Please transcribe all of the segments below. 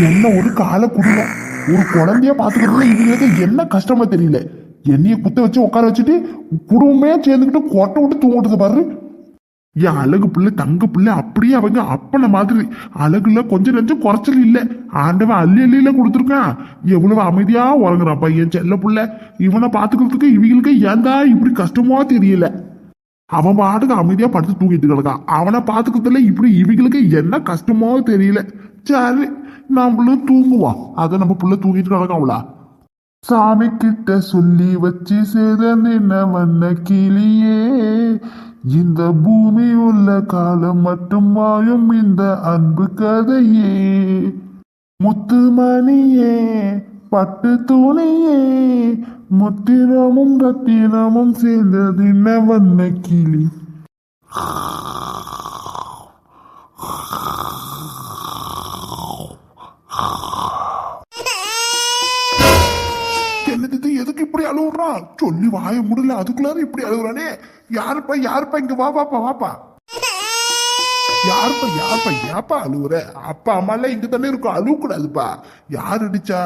என்ன ஒரு கால குடும்பம் ஒரு குழந்தைய பாத்துக்கிறது இவங்களுக்கு என்ன கஷ்டமா தெரியல. என்னைய குத்த வச்சு உட்கார வச்சுட்டு குடும்பமே சேர்ந்துக்கிட்டு கொட்டை விட்டு தூங்கிட்டு பாரு. என் அழகு பிள்ளை தங்க பிள்ளை அப்படியே அவங்க அப்பனை மாதிரி. அழகுல கொஞ்சம் நெஞ்சம் குறைச்சல் இல்ல. ஆண்டவன் அள்ளி அள்ளியில கொடுத்துருக்கான். எவ்வளவு அமைதியா உறங்குறான் பையன் செல்ல பிள்ளை. இவனை பாத்துக்கிறதுக்கு இவங்களுக்கு ஏன்டா இப்படி கஷ்டமா தெரியல. அவன் பாட்டுக்கு அமைதியா படுத்து தூங்கிட்டு கிடக்கான் அவனை பாத்துக்கிறதுல இப்படி இவங்களுக்கு என்ன கஷ்டமோ தெரியல. சரி நம்மளும் தூங்குவோம் அதை நம்ம புள்ள தூங்கிட்டு கிடக்காங்களா சாமி கிட்ட சொல்லி வச்சு சேத நின்ன வண்ண கிளியே. இந்த பூமி உள்ள காலம் மட்டும் மாயும் இந்த அன்பு கதையே. முத்துமணியே பட்டு துணியே. முத்திரமும் ரத்தினமும் சேர்ந்தது என்ன வண்ண கிளி. என்னது எதுக்கு இப்படி அழுகுறான் சொல்லி வாய முடியல அதுக்குள்ளார இப்படி அழுகுறானே யாருப்பா யாருப்பா? இங்க வா வாப்பா வாப்பா. யாருப்பா யாருப்பா? ஏப்பா அழுகுற அப்பா அம்மா எல்லாம் இங்க தானே இருக்கும். அழுவ கூடாதுப்பா யார் அடிச்சா?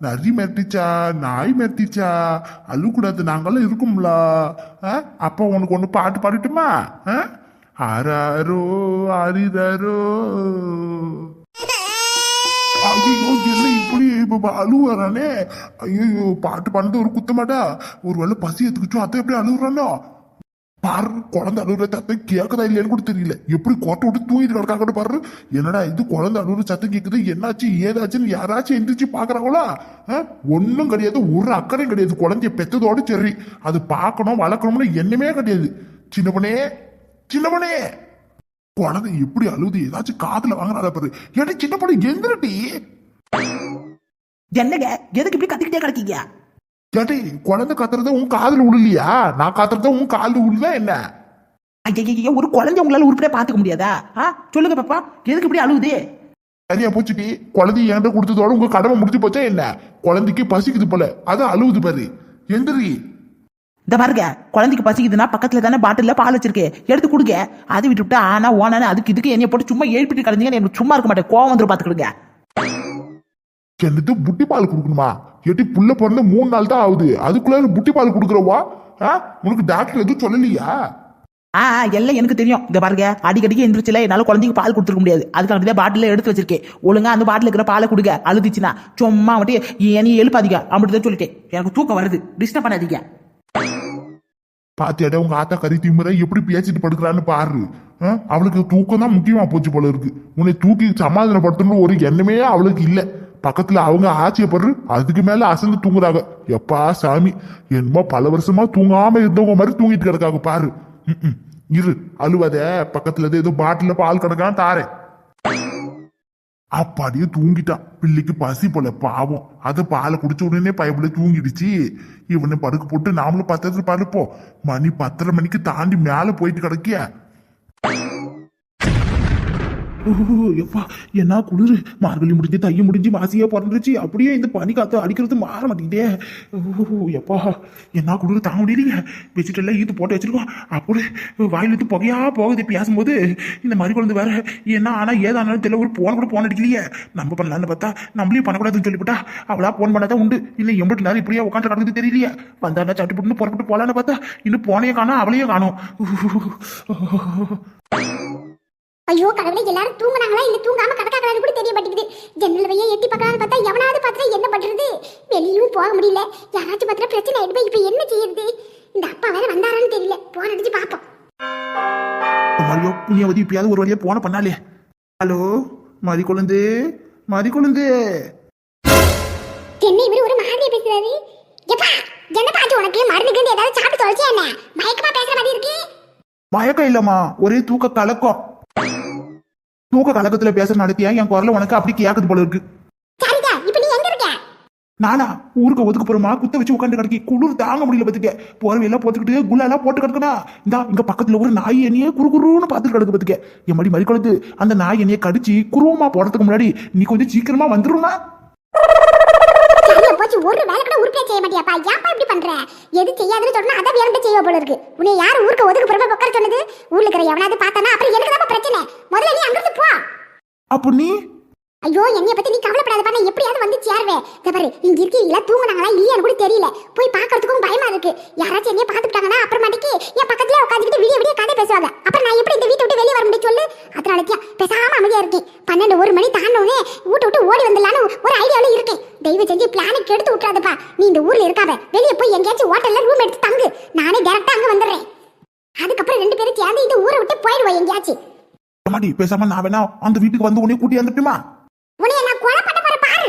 நரி மிரட்டிச்சா நாய் மிரட்டிச்சா அழுக்கூடாது நாங்கெல்லாம் இருக்கும்ல. ஆ? உனக்கு ஒன்று பாட்டு பாடிட்டுமா? ஆ? ஆராரோ அரிதரோ. ஐயோ என்ன இப்படி இப்ப அழுவுறானே? ஐயோ பாட்டு பாடுறது ஒரு குத்தமாட்டா? ஒரு வேளை பசி எடுத்துக்கிச்சோம் அதை எப்படி அழுகுறானோ பாரு குழந்தை அழுகுற சத்தம் கேட்குதா இல்லையான்னு கூட தெரியல. எப்படி கோட்டை விட்டு தூங்கிட்டு கிடக்காங்கன்னு பாரு என்னடா இது குழந்தை அழுகுற சத்தம் கேட்குது என்னாச்சு ஏதாச்சுன்னு யாராச்சும் எந்திரிச்சு பாக்குறாங்களா? ஒன்றும் கிடையாது ஒரு அக்கறையும் கிடையாது. குழந்தைய பெத்ததோட சரி. அது பார்க்கணும் வளர்க்கணும்னு எண்ணமே கிடையாது. சின்னவனே சின்னவனே. குழந்தை எப்படி அழுது ஏதாச்சும் காதுல வாங்குறாத பாரு. ஏடி சின்ன பொண்ணு எந்திரட்டி என்னங்க எதுக்கு இப்படி கத்திக்கிட்டே கிடக்கீங்க? ஏடி குழந்தை கத்துறத உன் காதுல விழலையா நான் கத்துறத உன் காதுல விழுதா என்ன? ஐயா ஒரு குழந்தை உங்களால உருப்படியா பாத்துக்க முடியாதா? ஆ சொல்லுங்க பாப்பா எதுக்கு இப்படி அழுகுது சரியா போச்சுட்டி குழந்தைய என்கிட்ட கொடுத்ததோட உங்க கடமை முடிஞ்சு போச்சா என்ன? குழந்தைக்கு பசிக்குது போல அது அழுவுது பாரு. எந்திரி. இந்த பாருங்க குழந்தைக்கு பசிக்குதுன்னா பக்கத்துல தானே பாட்டில்ல பால் வச்சிருக்கு. எடுத்து கொடுங்க. அது விட்டுவிட்டு ஆனா ஓனானு அதுக்கு இதுக்கு என்னைய போட்டு சும்மா எழுப்பிட்டு கிடந்தீங்க எனக்கு சும்மா இருக்க மாட்டேன். கோவம் வந்துடும் பாத்துக்கிடுங்க. என்னது புட்டி பால் கொடுக்கணுமா? ஏட்டி புள்ள பிறந்த மூணு நாள் தான் ஆகுது. அதுக்குள்ள புட்டி பால் கொடுக்குறவா? ஆ? உனக்கு டாக்டர் எதுவும் சொல்லலையா? ஆ எல்லாம் எனக்கு தெரியும். இந்த பாருங்க அடிக்கடிக்கு எந்திரிச்சுல என்னால குழந்தைக்கு பால் கொடுத்துருக்க முடியாது. அதுக்காக தான் பாட்டில எடுத்து வச்சிருக்கேன். ஒழுங்கா அந்த பாட்டில் இருக்கிற பாலை கொடுங்க. அழுதுச்சுன்னா சும்மா மட்டும் என்னைய எழுப்பாதீங்க? அப்படி தான் சொல்லிட்டேன். எனக்கு தூக்கம் வருது. டிஸ்டர்ப் பண்ணாதீங்க. பாத்தியாடா உங்க ஆத்தா கறி திமுறை எப்படி பேசிட்டு படுக்கிறான்னு பாரு? அவளுக்கு தூக்கம் தான் முக்கியமா போச்சு போல இருக்கு. உன்னை தூக்கி சமாதானப்படுத்தணும் ஒரு எண்ணமே அவளுக்கு இல்ல. பக்கத்துல அவங்க ஆச்சரியப்படுற அதுக்கு மேல அசந்து தூங்குறாங்க. எப்பா சாமி என்னமோ பல வருஷமா தூங்காம இருந்தவங்க மாதிரி தூங்கிட்டு கிடக்காங்க பாரு. இரு அழுவத. பக்கத்துல ஏதோ பாட்டில பால் கிடக்கான் தாரேன் அப்பாடியே தூங்கிட்டான். பிள்ளைக்கு பசி போல பாவம். அதை பாலை குடிச்ச உடனே பயப்பட தூங்கிடுச்சு. இவனை படுக்க போட்டு நாமளும் பத்திரத்துல படுப்போம். மணி பத்தரை மணிக்கு தாண்டி மேல போயிட்டு கிடக்கிய? எப்பா என்ன குளிர்? மார்கழி முடிஞ்சு தைய முடிஞ்சு மாசியா பிறந்துருச்சு. அப்படியே இந்த பனி காத்து அடிக்கிறது மாற மாட்டேங்குதே. ஓ, எப்பா என்ன குளிர் தாங்க முடியலைங்க. பெட்ஷீட் எல்லாம் ஈத்து போட்டு வச்சிருக்கோம். அப்படியே வாயில இருந்து புகையா போகுது பேசும்போது. இந்த மாதிரி குழந்தை வேற என்ன ஆனால் ஏதானாலும் தெரியல ஒரு போன கூட போன் அடிக்கலையே. நம்ம பண்ணலான்னு பார்த்தா நம்மளையும் பண்ணக்கூடாதுன்னு சொல்லிவிட்டா. அவளா போன் பண்ணாதான் உண்டு. இல்லை எம்பிட்டு நேரம் இப்படியே உட்காந்து கிடக்குது தெரியலையே. வந்தாண்டா சட்டு புட்டுன்னு புறப்பட்டு போலான்னு பார்த்தா இன்னும் போனையே காணோம் அவளையும் காணோம். ஐயோ கடவுளே எல்லாரும் தூங்குனாங்களா? இல்ல தூங்காம கடக்காங்களான்னு கூட தெரிய மாட்டேங்குது ஜன்னல் வைய எட்டி பார்க்கலாம்னு பார்த்தா எவனாவது பார்த்தா என்ன பண்றது? வெளியும் போக முடியல. யாராச்சும் பார்த்தா பிரச்சனை ஆயிடுமே இப்ப என்ன செய்யறது? இந்த அப்பா வேற வந்தாரான்னு தெரியல. போன் அடிச்சு பாப்போம் மரியோ புண்ணியவதி இப்பயாவது ஒரு வழியா போன பண்ணாலே ஹலோ மதி குழந்தை மதி குழந்தை. என்ன இவரு ஒரு மாதிரி பேசுறாரு? எப்பா என்ன பாச்சு உனக்கு மருந்து கிருந்து ஏதாவது சாப்பிட்டு தொலைச்சியா என்ன? மயக்கமா பேசுற மாதிரி இருக்கு. மயக்கம் இல்லம்மா ஒரே தூக்க கலக்கம். தூக்க கலக்கத்துல பேச நடத்தியா? என் குரல உனக்கு அப்படி கேக்குது போல இருக்கு. நானா ஊருக்கு ஒதுக்கு போறோமா? குத்த வச்சு உட்காந்து கிடக்கி குளிர் தாங்க முடியல பத்துக்க போறவையெல்லாம் போத்துக்கிட்டு குள்ளெல்லாம் போட்டு கிடக்கனா இந்தா இங்க பக்கத்துல ஒரு நாய் என்னையே குறு குருன்னு பார்த்துட்டு கிடக்கு பத்துக்க என் மடி மறி குழந்தை அந்த நாய் என்னைய கடிச்சு குருவமா போறதுக்கு முன்னாடி நீ கொஞ்சம் சீக்கிரமா வந்துருமா? போச்சு ஒரு வேலை கூட உருப்படியா செய்ய மாட்டியாப்பா? ஏன்ப்பா இப்படி பண்ற? எது செய்யாதுன்னு சொன்னா அதை வேற செய்ய போல இருக்கு. உன்னை யார் ஊருக்கு ஒதுக்கு புறமா உட்கார சொன்னது? ஊர்ல இருக்கிற எவனாவது பார்த்தானா? அப்புறம் எனக்கு தான் பிரச்சனை. முதல்ல நீ அங்கிருந்து போ. அப்போ நீ? ஐயோ என்னைய பத்தி நீ கவலைப்படாத நான் எப்படியாவது வந்து சேருவேன் இத பாரு இங்க இருக்கீங்களா? தூங்குனாங்களா இல்லையான்னு கூட தெரியல. போய் பாக்குறதுக்கும் பயமா இருக்கு. யாராச்சும் என்னைய பார்த்துட்டாங்கன்னா அப்புறமாட்டிக்கு என் பக்கத்துல உட்காந்துக்கிட்டு விடிய விடிய கதை பேசுவாங்க. அப்புறம் நான் எப்படி இந்த வீட்டை விட்டு வெளியே வர முடியும் சொல்லு? அதனாலக்கியா பேசாம அமைதியா இருக்கேன். பன்னெண்டு ஒரு மணி தாண்டவுனே வீட்டை விட்டு ஓடி வந்துடலான்னு ஒரு ஐடியாவில இருக்கேன். தயவு செஞ்சு பிளானை கெடுத்து விட்டுறாதப்பா. நீ இந்த ஊர்ல இருக்காத. வெளியே போய் எங்கேயாச்சும் ஹோட்டல்ல ரூம் எடுத்து தங்கு. நானே டேரக்டா அங்க வந்துடுறேன். அதுக்கப்புறம் ரெண்டு பேரும் சேர்ந்து இந்த ஊரை விட்டு போயிடுவோம் எங்கேயாச்சும். பேசாம நான் வேணா அந்த வீட்டுக்கு வந்து உன்னை கூட்டி வந்துட்டுமா உன்னைய நான் கொலை பண்ண போற பாரு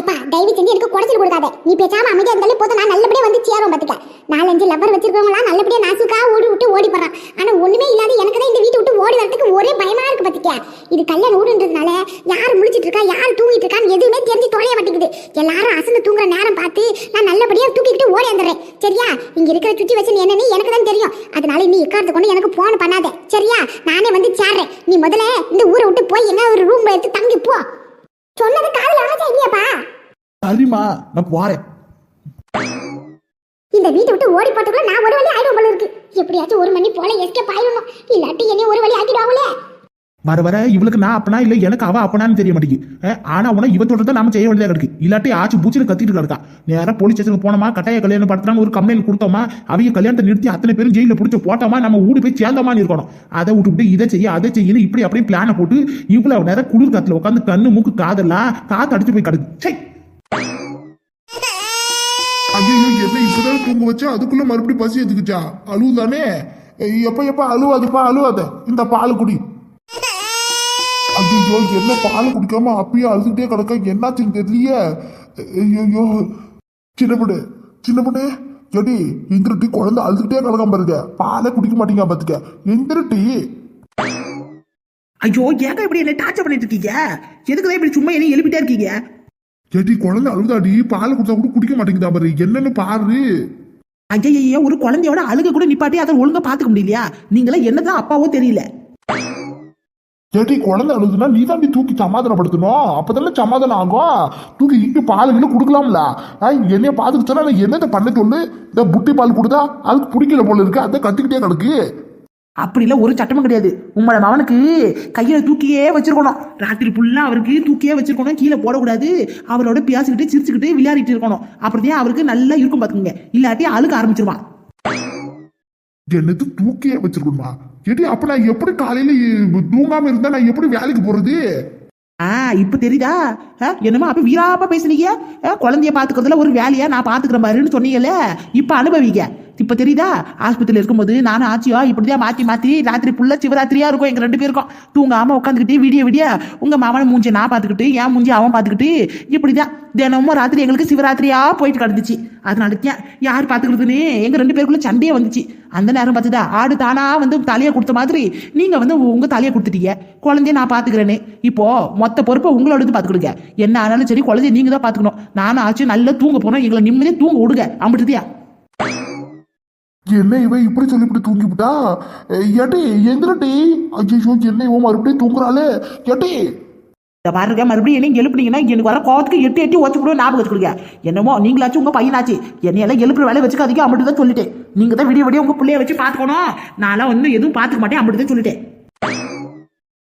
எப்பா தயவு செஞ்சு எனக்கு குடைச்சல் கொடுக்காத. நீ பேசாம அமைதியா இருந்தாலே போதும். நான் நல்லபடியா வந்து சேரும் பாத்துக்க. நாலஞ்சு லவர் வச்சிருக்கவங்களாம் நல்லபடியா நாசுக்கா ஓடி விட்டு ஓடி போறான் ஆனா ஒண்ணுமே இல்லாத எனக்கு தான் இந்த வீட்டை விட்டு ஓடி வரதுக்கு ஒரே பயமா இருக்கு பாத்துக்க. இது கல்யாண ஊடுன்றதுனால யார் முழிச்சிட்டு இருக்கா யார் தூங்கிட்டு இருக்கான்னு எதுவுமே தெரிஞ்சு தொலைய மாட்டேங்குது. எல்லாரும் அசந்து தூங்குற நேரம் பார்த்து நான் நல்லபடியா தூக்கிக்கிட்டு ஓடி வந்துடுறேன். சரியா? இங்க இருக்கிற சுத்தி வச்சு என்னன்னு எனக்கு தான் தெரியும். அதனால நீ இக்காரத்து கொண்டு எனக்கு போன் பண்ணாத. சரியா? நானே வந்து சேர்றேன். நீ முதல்ல இந்த ஊரை விட்டு போய் என்ன ஒரு ரூம் எடுத்து தங்கி போ. சொன்னது காதுல ஆச்சா இல்லையாப்பா? சரிம்மா நான் போறேன். இந்த வீட்டை விட்டு ஓடி போட்டுக்குள்ள நான் ஒரு வழி ஆயிடும் போல இருக்கு. எப்படியாச்சும் ஒரு மணி போல எஸ்கேப் ஆயிடணும். இல்லாட்டி என்னைய ஒரு வழி ஆக்கிடுவாங்களே. வர வர இவளுக்கு நான் அப்பனா இல்ல எனக்கு அவ அப்பனான்னு தெரிய மாட்டேங்குது. ஆனா உன இவன் சொல்றத நாம செய்ய வேண்டியதா இருக்கு. இல்லாட்டி ஆச்சு பூச்சின்னு கத்திட்டு கிடக்கா. நேரம் போலீஸ் ஸ்டேஷனுக்கு போனோமா கட்டாய கல்யாணம் படுத்துறாங்க ஒரு கம்ப்ளைண்ட் கொடுத்தோமா அவங்க கல்யாணத்தை நிறுத்தி அத்தனை பேரும் ஜெயில பிடிச்சி போட்டோமா நம்ம ஊடி போய் சேர்ந்தோமான்னு இருக்கணும். அதை விட்டுவிட்டு இதை செய்ய அதை செய்யணும் இப்படி அப்படியே பிளானை போட்டு இவ்வளவு நேரம் குளிர் காத்துல உட்காந்து கண்ணு மூக்கு காதெல்லாம் காத்து அடிச்சு போய் கிடக்கு. சை ஐயோ என்ன இப்பதான் தூங்க வச்சா? அதுக்குள்ள மறுபடியும் பசி எதுக்குச்சா? அழுவுதானே? எப்ப எப்ப அழுவாதுப்பா அழுவாத. இந்த பால் குடி. ஐயோ என்ன பால் குடிக்காம அப்பயே அழுதுகிட்டே கிடக்க. என்னாச்சுன்னு தெரியலையே. ஐயோ சின்ன பொண்ணு சின்ன பொண்ணு. எடி எந்திரட்டி குழந்தை அழுதுகிட்டே கிடக்காம பாருங்க. பாலை குடிக்க மாட்டீங்க பாத்துக்க. எந்திரட்டி. ஐயோ ஏங்க இப்படி என்ன டார்ச்சர் பண்ணிட்டு இருக்கீங்க? எதுக்குதான் இப்படி சும்மா என்ன எழுப்பிட்டே இருக்கீங்க? எடி குழந்தை அழுதாடி. பால் குடிச்சா கூட குடிக்க மாட்டேங்குதா பாரு. என்னன்னு பாரு. ஐயா ஒரு குழந்தையோட அழுக கூட நிப்பாட்டி அதை ஒழுங்கா பாத்துக்க முடியலையா? நீங்களா என்னதான் அப்பாவோ தெரியல. ஏடி குழந்தை அழுதுனா நீ தாண்டி தூக்கி சமாதானப்படுத்தணும். அப்பதானே சமாதானம் ஆகும் தூக்கி இங்க பால் கிட்ட கொடுக்கலாம்ல. ஆ, என்னைய பாத்துக்கிட்டா நான் என்னத்தை பண்ண சொல்லு? இந்த புட்டி பால் கொடுத்தா அதுக்கு பிடிக்கல போல இருக்கு. அதை கத்துக்கிட்டே கிடக்கு. அப்படிலாம் ஒரு சட்டமும் கிடையாது. உங்களோட மவனுக்கு கையில தூக்கியே வச்சிருக்கணும். ராத்திரி ஃபுல்லாக அவருக்கு தூக்கியே வச்சிருக்கணும். கீழே போடக்கூடாது. அவரோட பேசிக்கிட்டு சிரிச்சுக்கிட்டு விளையாடிட்டு இருக்கணும். அப்படிதான் அவருக்கு நல்லா இருக்கும் பாத்துக்கோங்க இல்லாட்டி அழுக்க ஆரம்பிச்சிருவான். என்னது தூக்கியே வச்சிருக்கணுமா? ஏடி அப்ப நான் எப்படி காலையில தூங்காம இருந்தா நான் எப்படி வேலைக்கு போறது? ஆ இப்ப தெரியுதா? என்னமா என்னமோ அப்ப வீராப்பா பேசுனீங்க? குழந்தைய பாத்துக்கிறதுல ஒரு வேலையா? நான் பாத்துக்கிற மாதிரின்னு சொன்னீங்கல்ல? இப்ப அனுபவிங்க. இப்போ தெரியுதா? ஆஸ்பத்திரியில் இருக்கும்போது நானும் ஆச்சியோ இப்படிதான் மாற்றி மாற்றி ராத்திரி ஃபுல்லாக சிவராத்திரியா இருக்கும் எங்கள் ரெண்டு பேருக்கும். தூங்காமல் உட்காந்துக்கிட்டு விடிய விடிய. உங்கள் மாமனை மூஞ்சி நான் பார்த்துக்கிட்டு என் மூஞ்சி அவன் பார்த்துக்கிட்டு இப்படி தான் தினமும் ராத்திரி எங்களுக்கு சிவராத்திரியாக போயிட்டு கிடந்துச்சு. அதனால தான் யார் பார்த்துக்கிறதுன்னு எங்கள் ரெண்டு பேருக்குள்ளே சண்டையே வந்துச்சு. அந்த நேரம் பார்த்துதா ஆடு தானா வந்து தலையை கொடுத்த மாதிரி நீங்கள் வந்து உங்கள் தலையை கொடுத்துட்டீங்க. குழந்தைய நான் பார்த்துக்கிறேன்னு. இப்போ மொத்த பொறுப்பை உங்களோட பாத்துக்கிடுங்க என்ன ஆனாலும் சரி குழந்தைய நீங்கள் தான் பார்த்துக்கணும். நானும் ஆச்சு நல்லா தூங்க போகிறோம் எங்களை நிம்மதியாக தூங்க விடுங்க. அம்பிட்டுதியா என்ன இவன் இப்படி சொல்லிவிட்டு தூங்கிவிட்டா? ஏட்டி எந்திரட்டி. ஐயோ என்ன இவன் மறுபடியும் தூங்குறாளே. ஏட்டி. இதை பாருங்க மறுபடியும் என்ன எழுப்புனீங்கன்னா எனக்கு வர கோவத்துக்கு எட்டு எட்டி வச்சு கூட ஞாபகம் வச்சுக்கிடுங்க. என்னமோ நீங்களாச்சும் உங்க பையனாச்சு. என்னையெல்லாம் எழுப்புற வேலை வச்சுக்காதீங்க அப்படி தான் சொல்லிட்டேன். நீங்க தான் விடிய விடிய உங்க பிள்ளைய வச்சு பாத்துக்கணும் நான்லாம் வந்து எதுவும் பாத்துக்க மாட்டேன் அப்படி தான் சொல்லிட்டேன்.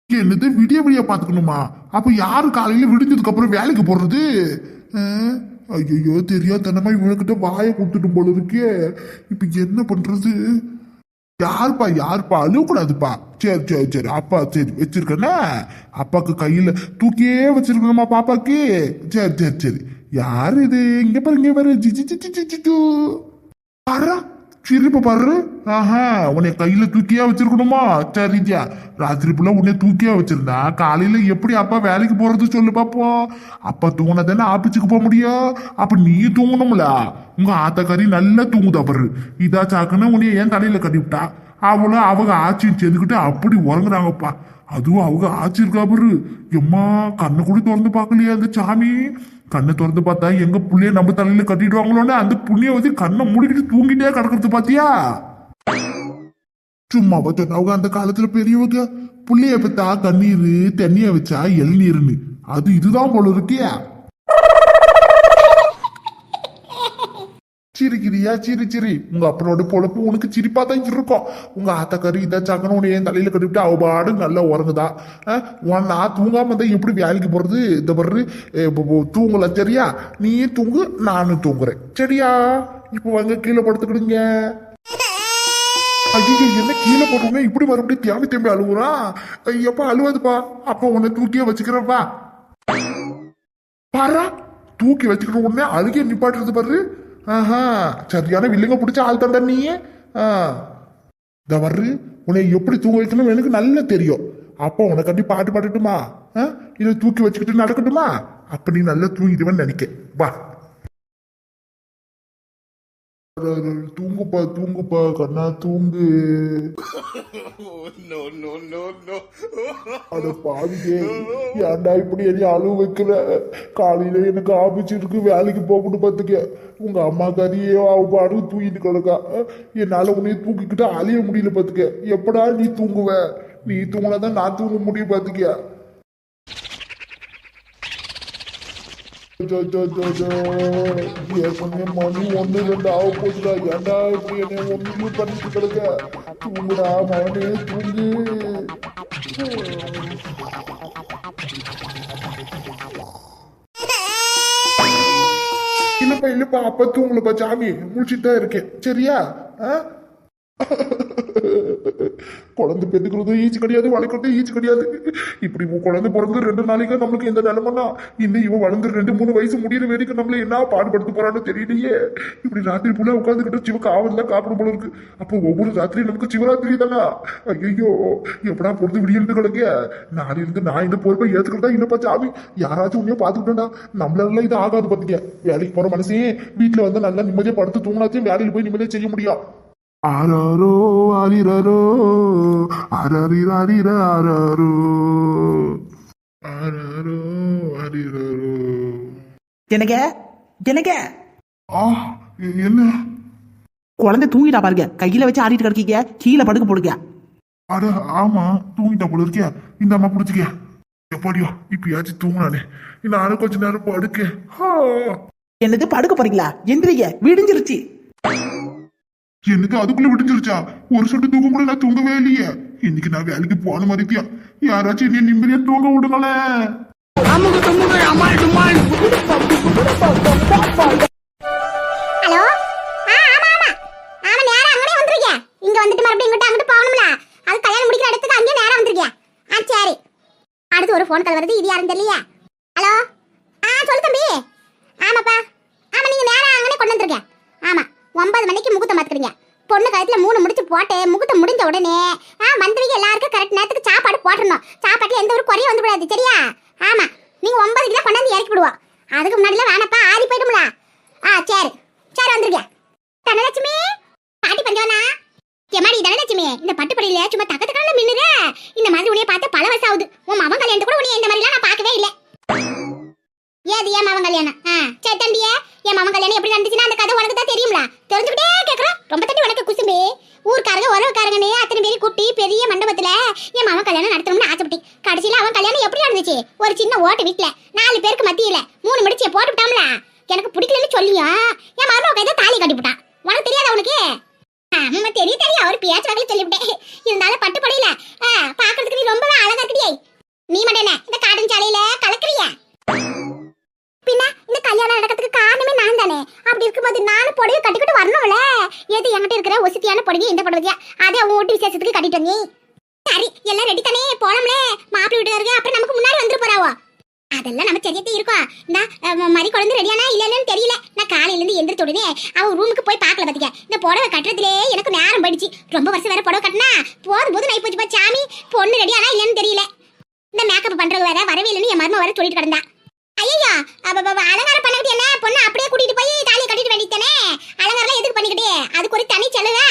என்னது விடிய விடிய பாத்துக்கணுமா அப்ப யாரு காலையில விடிஞ்சதுக்கு அப்புறம் வேலைக்கு போறது? ஐயோ தெரியாதனமா இவனுக்கிட்ட வாயை கொடுத்துட்டு போல இருக்கே. இப்ப என்ன பண்றது? யாருப்பா யாருப்பா? அழுவக்கூடாதுப்பா. சரி சரி சரி. அப்பா சரி வச்சிருக்கேன்னா அப்பாக்கு கையில தூக்கியே வச்சிருக்கணுமா பாப்பாக்கு? சரி சரி சரி. யாரு இது? இங்க பாருங்க பாரு ஜிஜி ஜிஜி ஜிஜி ஜி ஜி சிரிப்ப பாரு. ஆஹா உன்னை கையில தூக்கியா வச்சிருக்கணுமா? சரிஜா. ராத்திரி புள்ள உன்னை தூக்கியா வச்சிருந்தா காலையில எப்படி அப்பா வேலைக்கு போறது சொல்லு பாப்போம். அப்பா தூங்கினதானே ஆபீஸுக்கு போக முடியும் அப்ப நீ தூங்கணும்ல. உங்க ஆத்தக்காரி நல்லா தூங்குதா பாரு. இதா சாக்குன்னு உன்னைய ஏன் தலையில கட்டி விட்டா. அவளும் அவங்க ஆட்சியும் சேர்ந்துக்கிட்டு அப்படி உறங்குறாங்கப்பா. அதுவும் அவங்க ஆச்சிருக்கா பாரு எம்மா கண்ணை கூட திறந்து பார்க்கலையா அந்த சாமி. கண்ணை திறந்து பார்த்தா எங்க புள்ளைய நம்ம தலையில கட்டிடுவாங்களோன்னு அந்த புள்ளைய வந்து கண்ணை மூடிக்கிட்டு தூங்கிட்டே கிடக்கிறது பாத்தியா? சும்மா அவங்க அந்த காலத்துல பெரியவங்க. புள்ளைய பெத்தா கண்ணீர் தண்ணிய வச்சா இளநீர்னு அது இதுதான் போல இருக்கியா சிரிக்கிறியா? சிரி சிரி. உங்க அப்பனோட பொழப்பு உனக்கு சிரிப்பா தான் இருக்கும். உங்க ஆத்தக்கறி இதை சக்கன உன்னை என் தலையில கட்டிவிட்டு அவ பாடு நல்லா உறங்குதா? உன் நான் தூங்காம தான் எப்படி வேலைக்கு போறது? இந்த பாரு. தூங்கல சரியா? நீ தூங்கு நானும் தூங்குறேன். சரியா? இப்போ வாங்க கீழே படுத்துக்கிடுங்க. ஐயோ என்ன கீழே போட்டோங்க இப்படி மறுபடியும் தேவை தேம்பி அழுகுறான் எப்ப அழுவாதுப்பா. அப்ப உன்னை தூக்கியே வச்சுக்கிறப்பா பாரா தூக்கி வச்சுக்கிற உடனே அழுகே நிப்பாட்டுறது பாரு. ஆஹா சரியான வில்லுங்க பிடிச்ச ஆள் தாண்டா நீ. ஆ. இந்த வர்று உன்னை எப்படி தூங்க வைக்கணும் எனக்கு நல்லா தெரியும். அப்போ உனக்காண்டி பாட்டு பாடட்டுமா? ஆ? இதை தூக்கி வச்சுக்கிட்டு நடக்கட்டுமா? அப்ப நீ நல்லா தூங்கிடுவேன்னு நினைக்க வா. தூங்குப்பா தூங்குப்பா கண்ணா தூங்கு. அட பாவியே ஏன்டா இப்படி என்ன அழுவ வைக்கல காலையில எனக்கு ஆபீஸ் இருக்கு வேலைக்கு போகணும் பார்த்துக்க. உங்க அம்மா கறியோ அவ பாடு தூங்கிட்டு கிடக்கா. என்னால உன்னைய தூக்கிக்கிட்டு அழிய முடியல பார்த்துக்க. எப்படா நீ தூங்குவ? நீ தூங்கினாதான் நான் தூங்க முடியும் பார்த்துக்க. ஏற்கனவே மணி ஒண்ணு ரெண்டு ஆக போச்சுடா ஏன்டா இப்படி என்னை ஒண்ணுமே பண்ணிட்டு கிடக்க? தூங்குடா மகனே தூங்கு. இல்லப்பா இல்லப்பா அப்ப தூங்கலப்பா சாமி. முடிச்சுட்டு தான் இருக்கேன். சரியா? ஆ? குழந்தை பெத்துக்கிறதும் ஈச்சு கிடையாது வளர்க்கறதும் ஈச்சு கிடையாது. இப்படி குழந்தை பிறந்து ரெண்டு நாளைக்கு நம்மளுக்கு இந்த நிலமன்னா இன்னும் இவன் வளர்ந்து ரெண்டு மூணு வயசு முடியிற வரைக்கும் நம்மள என்ன பாடுபடுத்த போறான்னு தெரியலையே. இப்படி ராத்திரி போல உட்காந்துக்கிட்டு சிவக்கு காவல் தான் காப்பிட போல இருக்கு. அப்போ ஒவ்வொரு ராத்திரியும் நமக்கு சிவராத்திரி தானா? ஐயோ எப்படா பொறுத்து விடியிருந்து கிடக்க நாளை இருந்து நான் இந்த பொறுப்பை ஏத்துக்கிட்டா இல்லப்பா சாமி? யாராச்சும் உன்னையும் பார்த்துக்கிட்டேன்டா. நம்மளால இது ஆகாது பாத்துக்க வேலைக்கு போற மனசே வீட்டுல வந்து நல்லா நிம்மதியா படுத்து தூங்கினாச்சும் வேலையில் போய் நிம்மதியா செய்ய முடியும் ஆராரோ ஆரிரரோ அரரிரரிர ஆராரோ ஆராரோ ஆரிரரோ எனக்கு எனக்கு ஆ என்ன? குழந்தை தூங்கிட்டா பாருங்க. கையில வச்சு ஆடிட்டு கிடக்கீங்க. கீழே படுக்க போடுங்க. அட ஆமா. தூங்கிட்டா போல இருக்கியா இந்த அம்மா பிடிச்சிக்க. எப்படியோ இப்பயாச்சும் தூங்கினானே நானும் கொஞ்ச நேரம் படுக்க. என்னது படுக்க போறீங்களா? எந்திரிங்க. விடிஞ்சிருச்சு. எனக்கு அதுக்குள்ள விட்டுச்சிருச்சா ஒரு சொட்டு தூக்கம் கூட நான் தூங்கவே இல்லையே. இன்னைக்கு நான் வேலைக்கு போன மாதிரியா யாராச்சும் என்ன நிம்மதியா தூங்க விடுங்களேன் ஹலோ? ஆ ஆமா ஆமா. ஆமா நேரா அங்கனே வந்திருக்கே இங்க வந்துட்டு மறுபடியும் இங்கிட்ட அங்கிட்டு போகணும்ல. அது கல்யாணம் முடிக்கிற இடத்துக்கு அங்கேயே நேரா வந்திருக்கே ஆ சரி. அடுத்து ஒரு ஃபோன் கால் வருது. இது யாருன்னு தெரியல ஹலோ? ஆ சொல்லு தம்பி. ஆமாப்பா. பொண்ணு கழுத்துல மூணு முடிச்சு போட்டு முகூர்த்தம் முடிஞ்ச உடனே ஆ வந்தவங்க எல்லாருக்கும் கரெக்ட் நேரத்துக்கு சாப்பாடு போட்டுடணும். சாப்பாட்டுல எந்த ஒரு குறையும் வந்து விடாது சரியா? ஆமா. நீங்க ஒன்பது கிலோ கொண்டாந்து இறக்கி விடுவோம். அதுக்கு முன்னாடிலாம் வேணப்பா ஆறி போயிடும்ல. ஆ சரி. சரி வந்திருக்கேன் தனலட்சுமி? பாட்டி பஞ்சோனா எம்மாடி தனலட்சுமி இந்த பட்டுப்படியில சும்மா தக்க தக்கல மின்னுற? இந்த மாதிரி உனைய பார்த்து பல வருஷம் ஆகுது. உன் மவன் கல்யாணத்து கூட உனிய இந்த மாதிரிலாம் நான் பார்க்கவே இல்லை. ஏது ஏன் மவன் கல்யாணம்? ஆ சரி தம்பியே என் மவன் கல்யாணம் எப்படி நடந்துச்சுன்னா அந்த கதை உனக்கு தான் தெரியும்ல. தெரிஞ்சுக்கிட்டே ரொம்ப தட்டி உனக்கு குசும்பு. ஊர்க்காரங்க உறவுக்காரங்கன்னு அத்தனை பேரும் கூட்டி பெரிய மண்டபத்துல என் மாமா கல்யாணம் நடத்தணும்னு ஆசைப்பட்டேன். கடைசியில அவன் கல்யாணம் எப்படி நடந்துச்சு? ஒரு சின்ன ஓட்டு வீட்டுல. நாலு பேருக்கு மத்தியில. மூணு முடிச்சிய போட்டுவிட்டாம்ல எனக்கு பிடிக்கலன்னு சொல்லியும் என் மருமக கைதை தாலி கட்டிவிட்டான் உனக்கு தெரியாதா உனக்கு? ஆமா தெரியும் தெரியும் அவர் பேச்சு வகையில் சொல்லிவிட்டேன். இருந்தாலும் பட்டுப்படையில பாக்குறதுக்கு நீ ரொம்பவே அழகா இருக்கிறியே. நீ மட்டும் இந்த காடன் சாலையில கலக்குறிய? பின்ன இந்த கல்யாணம் நடக்கிறதுக்கு காரணமே நான் தானே. அப்படி இருக்கும்போது நானும் புடவை கட்டிக்கிட்டு வரணும்ல. எது என்கிட்ட இருக்கிற ஒசித்தியான புடவை இந்த புடவையா அதை உன் ஓட்டு விசேஷத்துக்கு கட்டிட்டு நீ சரி எல்லாம் ரெடி தானே போலாம்லே. மாப்பிள்ளை வீட்டுக்காரங்க அப்புறம் நமக்கு முன்னாடி வந்துரு போறாவோ? அதெல்லாம் நம்ம சரியத்தே இருக்கோம். இந்த மறி குழந்தை ரெடியானா இல்லைன்னு தெரியல. நான் காலையில இருந்து எந்திரிச்ச உடனே அவன் ரூமுக்கு போய் பார்க்கல பாத்துக்க இந்த புடவை கட்டுறதுலே எனக்கு நேரம் படிச்சு ரொம்ப வருஷம் வேற புடவை கட்டினா போதும் போது நான் போச்சு சாமி. பொண்ணு ரெடியானா இல்லைன்னு தெரியல. இந்த மேக்கப் பண்றது வேற வரவே இல்லைன்னு என் மரும வர சொல்லிட்டு கிடந்தா. ஐயா அலங்காரம் பண்ணிட்டு என்ன பொண்ணு அப்படியே கூட்டிட்டு போய் தாலியை கட்டிட்டு வேண்டியதானே அலங்காரம் எதுக்கு பண்ணிக்கிட்டே அதுக்கு ஒரு தனி செலவா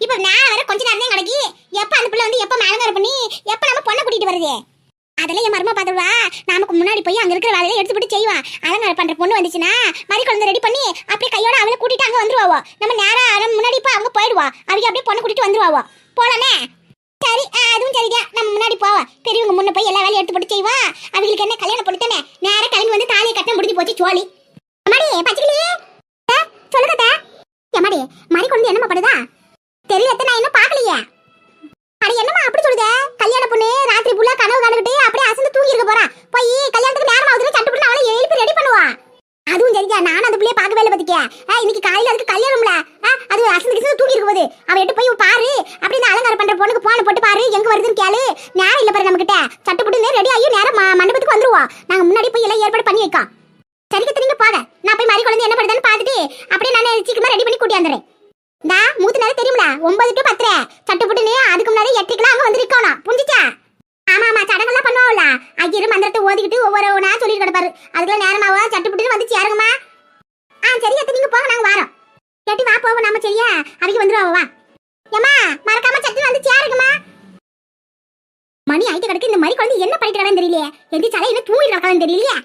இப்ப நான் வேற கொஞ்ச நேரம் தான் கிடக்கி எப்ப மேலங்கார பண்ணி எப்ப நம்ம பொண்ணை கூட்டிட்டு வருது? அதெல்லாம் என் மருமா பார்த்துடுவா. நமக்கு முன்னாடி போய் அங்க இருக்கிற வேலையை எடுத்து போட்டு செய்வான் அலங்காரம் பண்ற பொண்ணு வந்துச்சுன்னா மறு குழந்தை ரெடி பண்ணி அப்படியே கையோட அவளை கூட்டிட்டு அங்க வந்துருவாவோ? நம்ம நேராக நம்ம முன்னாடி போய் அவங்க போயிடுவா. அவங்க அப்படியே பொண்ணை கூட்டிட்டு வந்துருவாவோ? போலானே சரி அதுவும் சரிதான் நம்ம முன்னாடி போவா. பெரியவங்க முன்ன போய் எல்லா வேலையும் எடுத்து போட்டு செய்வா. அவங்களுக்கு என்ன கல்யாணம் பண்ணி தானே நேரா கிளம்பி வந்து தாலியை கட்ட முடிஞ்சு போச்சு சோழி. அம்மாடி பச்சைக்கிளி. சொல்லுங்க அம்மாடி மறி கொண்டு என்னம்மா பண்ணுதா? தெரியல நான் இன்னும் பார்க்கலையே. அட என்னம்மா அப்படி சொல்லுத? கல்யாண பொண்ணு ராத்திரி புள்ள கனவு கண்டுகிட்டு அப்படியே அசந்து தூங்கி இருக்க போறா. போய் கல்யாணத்துக்கு நேரம் ஆகுதுன்னு சட்டு பண்ணி அவளை எழுப்பி ரெடி பண்ணுவா. அதுவும் சரிங்க நானும் அந்த பிள்ளைய பார்க்கவே இல்லை பத்திக்க இன்னைக்கு காலையில அதுக்கு கல்யாணம்ல. அது அசந்து கிசந்து தூங்கி இருக்க போது அவன் எட்டு போய் பாரு. அப்படின்னு அலங்காரம் பண்ற பொண்ணுக்கு போன போட்டு பாரு. எங்க வருதுன்னு கேளு. நேரம் இல்ல பாரு நம்ம கிட்ட சட்டு புட்டு ரெடி ஆகி நேரம் மண்டபத்துக்கு வந்துருவா. நாங்க முன்னாடி போய் எல்லாம் ஏற்பாடு பண்ணி வைக்கோம் சரிக்கத்த நீங்க போக நான் போய் மறி குழந்தை என்ன பண்ணுதுன்னு பார்த்துட்டு அப்படியே நான் சீக்கிரமா ரெடி பண்ணி கூட்டி வந்துடுறேன். டா மூத்து நேரம் தெரியுமில ஒன்பது டு பத்தரை. சட்டு அதுக்கு முன்னாடி எட்டுக்கெல்லாம் அங்க வந்து நிக்கணும். புரிஞ்சுச்சா? ஆமா ஆமா சடங்கெல்லாம் பண்ணுவோம்ல ஐயரு மந்திரத்தை ஓதிக்கிட்டு ஒவ்வொரு ஒன்றா சொல்லிட்டு கிடப்பாரு. அதுக்கெல்லாம் நேரமாவா சட்டு புட்டுன்னு வந்து சேருங்கம்மா ஆ சரி அத்தை நீங்க போக நாங்க வரோம். கேட்டு வா போவோம் நாம சரியா? அவங்க வந்துருவா வா ஏம்மா மறக்காம சட்டு வந்து சேருங்கம்மா மணி ஆயிட்டு கிடக்கு. இந்த மாதிரி குழந்தை என்ன பண்ணிட்டு கிடக்குன்னு தெரியலையே. எந்திரிச்சாலே என்ன தூங்கிட்டு கிடக்கான்னு தெரியலையே.